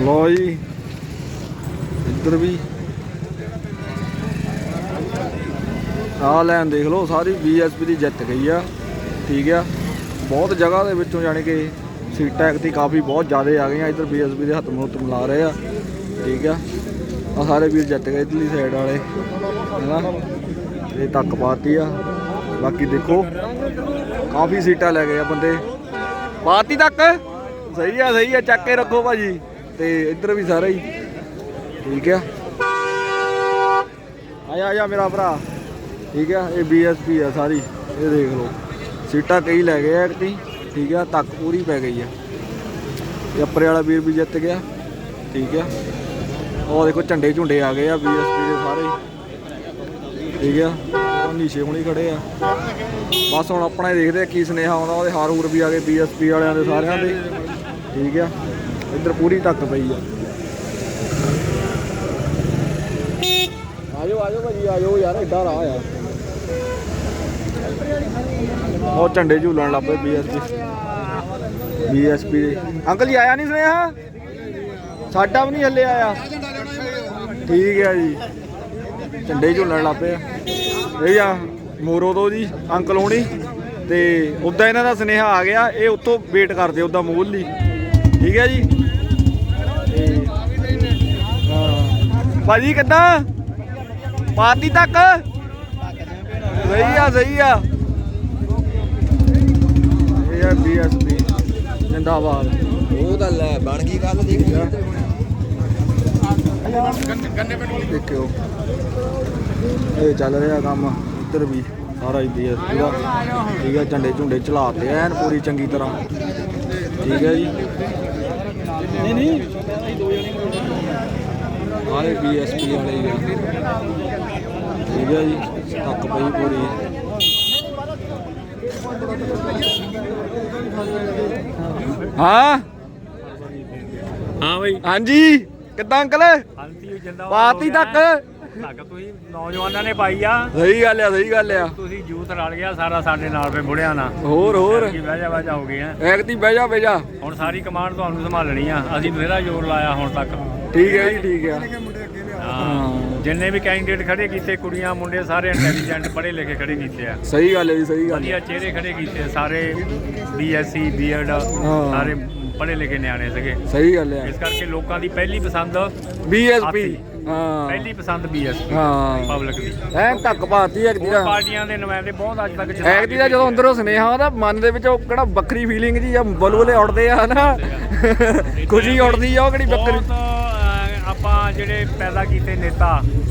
ਲੋ ਜੀ। ਇੱਧਰ ਵੀ। ਆਹ ਲੈਣ ਦੇਖ ਲਓ, ਸਾਰੀ ਬੀਐਸਪੀ ਦੀ ਜਿੱਤ ਗਈ ਆ। ਠੀਕ ਆ। ਬਹੁਤ ਜਗ੍ਹਾ ਦੇ ਵਿੱਚੋਂ ਜਾਣੀ ਕਿ ਸੀਟਾਂ ਐਕਤੀ ਕਾਫੀ ਬਹੁਤ ਜ਼ਿਆਦਾ ਆ ਗਈਆਂ। ਇੱਧਰ ਬੀਐਸਪੀ ਦੇ ਹੱਥ ਮੁੱਤ ਮਿਲਾ ਰਹੇ ਆ। ਠੀਕ ਆ। ਆ ਸਾਰੇ ਵੀਰ ਜਿੱਤ ਗਏ ਇਧਰਲੀ ਸਾਈਡ ਵਾਲੇ। ਹੈਨਾ? ਇਹ ਤੱਕ ਪਾਤੀ ਆ। ਬਾਕੀ ਦੇਖੋ, ਕਾਫੀ ਸੀਟਾਂ ਲੈ ਗਏ ਆ ਬੰਦੇ। ਪਾਤੀ ਤੱਕ? ਸਹੀ ਆ ਸਹੀ ਆ। ਚੱਕ ਕੇ ਰੱਖੋ ਭਾਜੀ। ਤੇ ਇੱਧਰ ਵੀ ਸਾਰੇ ਹੀ। ਠੀਕ ਆ। ਆਇਆ ਆਇਆ ਮੇਰਾ ਭਰਾ। ਠੀਕ ਆ, ਇਹ ਬੀਐਸਪੀ ਆ ਸਾਰੀ। ਇਹ ਦੇਖ ਲਓ। ਸੀਟਾਂ ਕਈ ਲੈ ਗਏ ਆ ਐਕਟੀ ਠੀਕ ਆ, ਤੱਕ ਪੂਰੀ ਪੈ ਗਈ ਆ। ਇਹ ਅੱਪਰੇ ਵਾਲਾ ਵੀਰ ਵੀ ਜਿੱਤ ਗਿਆ। ਠੀਕ ਆ। ਉਹ ਦੇਖੋ ਝੰਡੇ ਝੁੰਡੇ ਆ ਗਏ ਆ ਬੀਐਸਪੀ ਦੇ ਸਾਰੇ। ਹੀ। ਠੀਕ ਆ। ਉਹ ਨੀਚੇ ਹੁਣੀ ਖੜੇ ਆ। ਬਸ ਹੁਣ ਆਪਣਾ ਹੀ ਦੇਖਦੇ ਆ ਕੀ ਸੁਨੇਹਾ ਆਉਂਦਾ। ਉਹਦੇ ਹਾਰ ਹੂਰ ਵੀ ਆ ਗਏ ਬੀਐਸਪੀ ਵਾਲਿਆਂ ਦੇ ਸਾਰਿਆਂ ਦੇ। ਠੀਕ ਆ। ਇੱਧਰ ਪੂਰੀ ਢੱਕ ਪਈ ਆ। ਆਜੋ ਆਜੋ ਭਾਜੀ, ਆਜੋ ਯਾਰ ਐਡਾ ਰਾਹ ਆ। ਉਹ ਝੰਡੇ ਝੂਲਣ ਲੱਗ ਪਏ ਬੀਐਸਪੀ ਬੀਐਸਪੀ ਦੇ। ਅੰਕਲ ਜੀ, ਆਇਆ ਨਹੀਂ ਸੁਨੇਹਾ? ਸਾਡਾ ਵੀ ਨਹੀਂ ਹੱਲੇ ਆਇਆ। ਠੀਕ ਹੈ ਜੀ। ਝੰਡੇ ਝੂਲਣ ਲੱਗ ਪਏ ਆ। ਇਹ ਆ ਮੋਰੋ ਤੋਂ ਜੀ, ਅੰਕਲ ਹੋਣੀ। ਤੇ ਉਦਾਂ ਇਹਨਾਂ ਦਾ ਸੁਨੇਹਾ ਆ ਗਿਆ, ਇਹ ਉੱਥੋਂ ਵੇਟ ਕਰਦੇ ਉਦਾਂ ਮੂਲ ਲਈ। ਠੀਕ ਹੈ ਜੀ ਤੇ ਹਾਂ ਭਾਜੀ ਕਿੱਦਾਂ? ਪਾਰਟੀ ਤੱਕ? ਸਹੀ ਆ ਸਹੀ ਆ। ਇਹ ਆ ਬੀਐਸਪੀ ਜਿੰਦਾਬਾਦ। ਉਹ ਤਾਂ ਲੈ ਬਣ ਗਈ ਗੱਲ ਦੇਖ ਦੇਖਿਓ। ਇਹ ਚੱਲ ਰਿਹਾ ਕੰਮ ਇੱਧਰ ਵੀ ਸਾਰਾ ਹੀ ਬੀਐਸਪੀ ਦਾ। ਠੀਕ ਹੈ ਝੰਡੇ ਝੁੰਡੇ ਚਲਾਤੇ ਐਨ ਪੂਰੀ ਚੰਗੀ ਤਰ੍ਹਾਂ। ਠੀਕ ਹੈ ਜੀ। ਨਹੀਂ ਨਹੀਂ। ਆਏ ਬੀਐਸਪੀ ਵਾਲੇ ਹੀ ਆ। ਠੀਕ ਹੈ ਜੀ ਤੱਕ ਪਈ ਪੂਰੀ। ਹਾਂ? ਹਾਂ ਬਈ। ਹਾਂਜੀ। ਕਿੱਦਾਂ ਅੰਕਲ? ਜਿੰਦਾਬਾਦ ਪਾਤੀ ਤੱਕ? ਤੱਕ ਤੁਸੀਂ ਨੌਜਵਾਨਾਂ ਨੇ ਪਾਈ ਆ। ਸਹੀ ਗੱਲ ਆ ਸਹੀ ਗੱਲ ਆ। ਤੁਸੀਂ ਯੂਥ ਰਲ ਗਿਆ ਸਾਰਾ ਸਾਡੇ ਨਾਲ ਫੇ ਬੁੜਿਆਂ ਨਾਲ। ਹੋਰ ਹੋਰ। ਕੀ ਬਹਿ ਜਾ ਬਹਿ ਜਾ ਹੋ ਗਏ ਆ। ਐਕਤੀ ਬਹਿ ਜਾ ਬਹਿ ਜਾ। ਹੁਣ ਸਾਰੀ ਕਮਾਂਡ ਤੁਹਾਨੂੰ ਸੰਭਾਲਣੀ ਆ। ਅਸੀਂ ਬਥੇਰਾ ਜ਼ੋਰ ਲਾਇਆ ਹੁਣ ਤੱਕ। ਠੀਕ ਹੈ ਜੀ ਠੀਕ ਹੈ। ਹਾਂ ਜਿੰਨੇ ਵੀ ਕੈਂਡੀਡੇਟ ਖੜੇ ਕੀਤੇ ਕੁੜੀਆਂ ਮੁੰਡੇ ਸਾਰੇ ਇੰਟੈਲੀਜੈਂਟ ਪੜ੍ਹੇ ਲਿਖੇ ਖੜੇ ਕੀਤੇ ਆ। ਸਹੀ ਗੱਲ ਹੈ ਜੀ ਸਹੀ ਗੱਲ ਹੈ। ਵਧੀਆ ਚਿਹਰੇ ਖੜੇ ਕੀਤੇ ਆ, ਸਾਰੇ ਬੀਐਸਸੀ ਬੀਐਡ ਸਾਰੇ ਪੜ੍ਹੇ ਲਿਖੇ ਨਿਆਣੇ ਸੀਗੇ। ਸਹੀ ਗੱਲ ਹੈ। ਇਸ ਕਰਕੇ ਲੋਕਾਂ ਦੀ ਪਹਿਲੀ ਪਸੰਦ ਬੀਐਸਪੀ। ਹਾਂ। ਪਹਿਲੀ ਪਸੰਦ ਬੀਐਸਪੀ ਹਾਂ। ਪਬਲਿਕ ਦੀ। ਐ ਧੱਕ ਪਾਤੀ ਐਕਤੀ ਹੋਰ ਦਾ ਪਾਰਟੀਆਂ ਦੇ ਨੁਮਾਇੰਦੇ ਬਹੁਤ ਅੱਜ ਤੱਕ ਜਿਤਾ ਐਕਤੀ ਦਾ ਜਦੋਂ ਅੰਦਰੋਂ ਸੁਨੇਹਾ ਆਉਂਦਾ ਮਨ ਦੇ ਵਿੱਚ ਉਹ ਕਿਹੜਾ ਵੱਖਰੀ ਫੀਲਿੰਗ ਜੀ ਜਾਂ ਬਲਬਲੇ ਉੱਡਦੇ ਆ ਨਾ। ਖੁਸ਼ੀ ਉੱਡਦੀ ਆ ਉਹ ਕਿਹੜੀ ਵੱਖਰੀ ਬਹੁਤ ਆਪਾਂ ਜਿਹੜੇ ਪੈਦਾ ਕੀਤੇ ਨੇਤਾ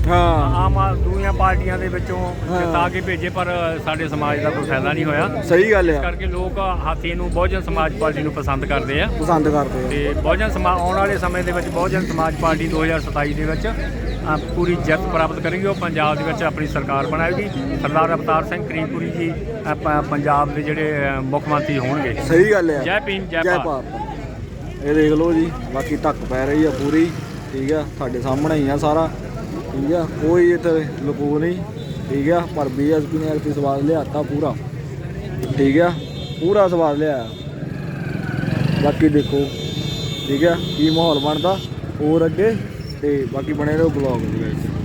ਹਾਂ। ਆਮ ਆ- ਦੂਜੀਆਂ ਪਾਰਟੀਆਂ ਦੇ ਵਿੱਚੋਂ ਹਾਂ। ਜਿਤਾ ਕੇ ਭੇਜੇ ਪਰ ਸਾਡੇ ਸਮਾਜ ਦਾ ਕੋਈ ਫਾਇਦਾ ਨਹੀਂ ਹੋਇਆ। ਇਸ ਸਹੀ ਗੱਲ ਆ। ਕਰਕੇ ਲੋਕ ਹਾਥੀ ਨੂੰ ਬਹੁਜਨ ਸਮਾਜ ਪਾਰਟੀ ਨੂੰ ਪਸੰਦ ਕਰਦੇ ਆ। ਪਸੰਦ ਕਰਦੇ ਆ। ਤੇ ਬਹੁਜਨ ਸਮਾਜ ਆਉਣ ਵਾਲੇ ਸਮੇਂ ਦੇ ਵਿੱਚ ਬਹੁਜਨ ਸਮਾਜ ਪਾਰਟੀ 2027 ਦੇ ਵਿੱਚ ਪੂਰੀ ਜਿੱਤ ਪ੍ਰਾਪਤ ਕਰੇਗੀ। ਉਹ ਪੰਜਾਬ ਦੇ ਵਿੱਚ ਆਪਣੀ ਸਰਕਾਰ ਬਣਾਏਗੀ। ਸਰਦਾਰ ਅਵਤਾਰ ਸਿੰਘ ਕਰੀਮਪੁਰੀ ਜੀ ਪ- ਪੰਜਾਬ ਦੇ ਜਿਹੜੇ ਮੁੱਖ ਮੰਤਰੀ ਹੋਣਗੇ। ਸਹੀ ਗੱਲ ਆ। ਜੈ ਭੀਮ ਜੈ ਜੈ ਭਾਰਤ। ਭਾਰਤ। ਇਹ ਦੇਖ ਲਓ ਜੀ ਬਾਕੀ ਧੱਕ ਪੈ ਰਹੀ ਆ ਪੂਰੀ। ਠੀਕ ਆ, ਤੁਹਾਡੇ ਸਾਹਮਣੇ ਹੀ ਆ ਸਾਰਾ। ਠੀਕ ਆ, ਕੋਈ ਇੱਥੇ ਲੁਕੋ ਨਹੀਂ। ਠੀਕ ਆ, ਪਰ ਬੀਐਸਪੀ ਨੇ ਐਕਟੀ ਸਵਾਦ ਲਿਆਤਾ ਪੂਰਾ। ਠੀਕ ਆ, ਪੂਰਾ ਸਵਾਦ ਲਿਆ ਬਾਕੀ ਦੇਖੋ, ਠੀਕ ਆ, ਕੀ ਮਾਹੌਲ ਬਣਦਾ। ਹੋਰ ਅੱਗੇ, ਤੇ ਬਾਕੀ ਬਣੇ ਰਹੋ ਬਲੌਗ ਦੇ ਵਿੱਚ।